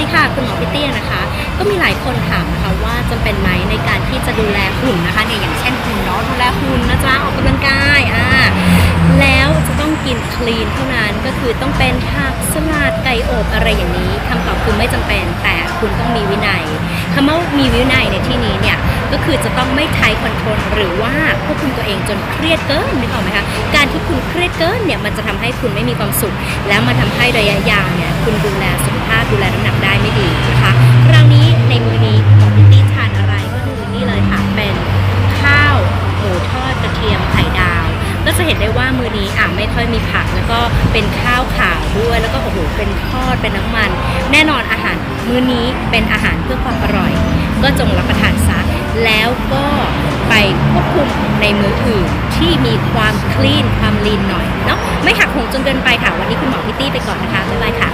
ดีค่ะ คุณหมอพิตตี้ยนะคะ ก็มีหลายคนถามนะคะว่าจำเป็นไหมในการที่จะดูแลหุ่นนะคะเนี่ยอย่างเช่นหุ่นเนาะดูแลหุ่นนะจ๊ะออกกำลังกายอ่าแล้วจะต้องกินคลีนเท่านั้นก็คือต้องเป็นผักสลัดไก่อบอะไรอย่างนี้คำตอบคือไม่จำเป็นแต่คุณต้องมีวินัยคำว่ามีวินัยในที่นี้เนี่ยก็คือจะต้องไม่ไทยคอนโทรลหรือว่าควบคุมตัวเองจนเครียดเกินนึกออกไหมคะการที่คุณเครียดเกินเนี่ยมันจะทำให้คุณไม่มีความสุข แล้วมันทำให้ระยะยาวเนี่ยคุณดู จะเห็นได้ว่ามื้อนี้อะไม่ค่อยมีผักแล้วก็เป็นข้าวขาวด้วย แล้วก็โอ้โหเป็นทอดเป็นน้ำมัน แน่นอนอาหารมื้อนี้เป็นอาหารเพื่อความอร่อย ก็จงรับประทานซะแล้วก็ไปควบคุมในมืออื่นที่มีความคลีนความลีนหน่อยเนาะไม่หักหงจนเกินไปค่ะ วันนี้คุณหมอพิตตี้ไปก่อนนะคะบ๊ายบายค่ะ